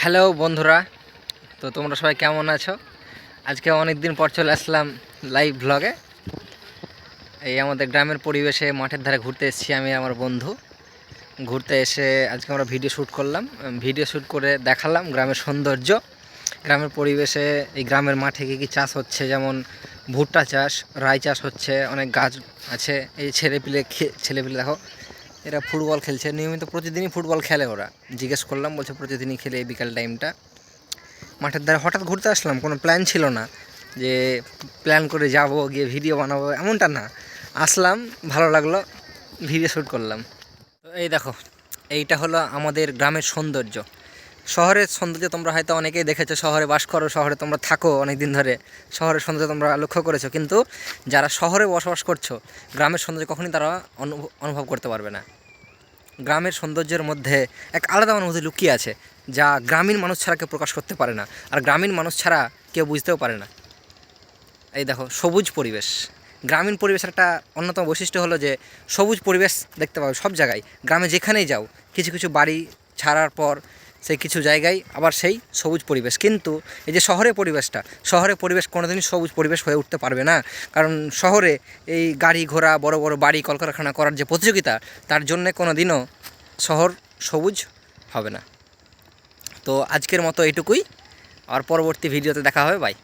Hello বন্ধুরা, তো তোমরা সবাই কেমন আছো? আজকে অনেক দিন পর চলে আসলাম লাইভ ব্লগে এই আমাদের গ্রামের পরিবেশে মাঠের ধারে ঘুরতে এসেছি আমি আমার বন্ধু। ঘুরতে এসে আজকে আমরা ভিডিও শ্যুট করলাম। ভিডিও শ্যুট করে দেখালাম গ্রামের সৌন্দর্য। গ্রামের পরিবেশে এই গ্রামের মাঠে কী কী চাষ হচ্ছে, যেমন ভুট্টা চাষ, রাই চাষ হচ্ছে, অনেক গাছ আছে। এই ছেলেপিলে খে- ছেলেপিলে দেখো এরা ফুটবল খেলছে। নিয়মিত প্রতিদিনই ফুটবল খেলে ওরা। জিজ্ঞেস করলাম, বলছে প্রতিদিনই খেলে বিকাল টাইমটা। মাঠের ধারে হঠাৎ ঘুরতে আসলাম, কোনো প্ল্যান ছিল না যে প্ল্যান করে যাব, গিয়ে ভিডিও বানাবো, এমনটা না। আসলাম, ভালো লাগল ভিডিও শ্যুট করলাম। এই দেখো, এইটা হলো আমাদের গ্রামের সৌন্দর্য। শহরের সৌন্দর্য তোমরা হয়তো অনেকেই দেখেছ, শহরে বাস করো, শহরে তোমরা থাকো অনেক দিন ধরে। শহরের সৌন্দর্য তোমরা লক্ষ্য করেছ, কিন্তু যারা শহরে বসবাস করছ, গ্রামের সৌন্দর্য কখনই তারা অনুভ- অনুভব করতে পারবে না। গ্রামের সৌন্দর্যের মধ্যে এক আলাদা অনুভূতি লুকিয়ে আছে, যা গ্রামীণ মানুষ ছাড়া কেউ প্রকাশ করতে পারে না, আর গ্রামীণ মানুষ ছাড়া কেউ বুঝতেও পারে না। এই দেখো, সবুজ পরিবেশ। গ্রামীণ পরিবেশের একটা অন্যতম বৈশিষ্ট্য হলো যে, সবুজ পরিবেশ দেখতে পাবে সব জায়গায়। গ্রামে যেখানেই যাও, কিছু কিছু বাড়ি ছাড়ার পর সেই কিছু জায়গায় আবার সেই সবুজ পরিবেশ। কিন্তু এই যে শহরের পরিবেশটা, শহরের পরিবেশ কোনোদিনই সবুজ পরিবেশ হয়ে উঠতে পারবে না। কারণ শহরে এই গাড়ি ঘোড়া, বড় বড় বাড়ি, কলকারখানা করার যে প্রতিযোগিতা, তার জন্যে কোনো দিনও শহর সবুজ হবে না। তো আজকের মতো এটুকুই আর পরবর্তী ভিডিওতে দেখা হবে। বাই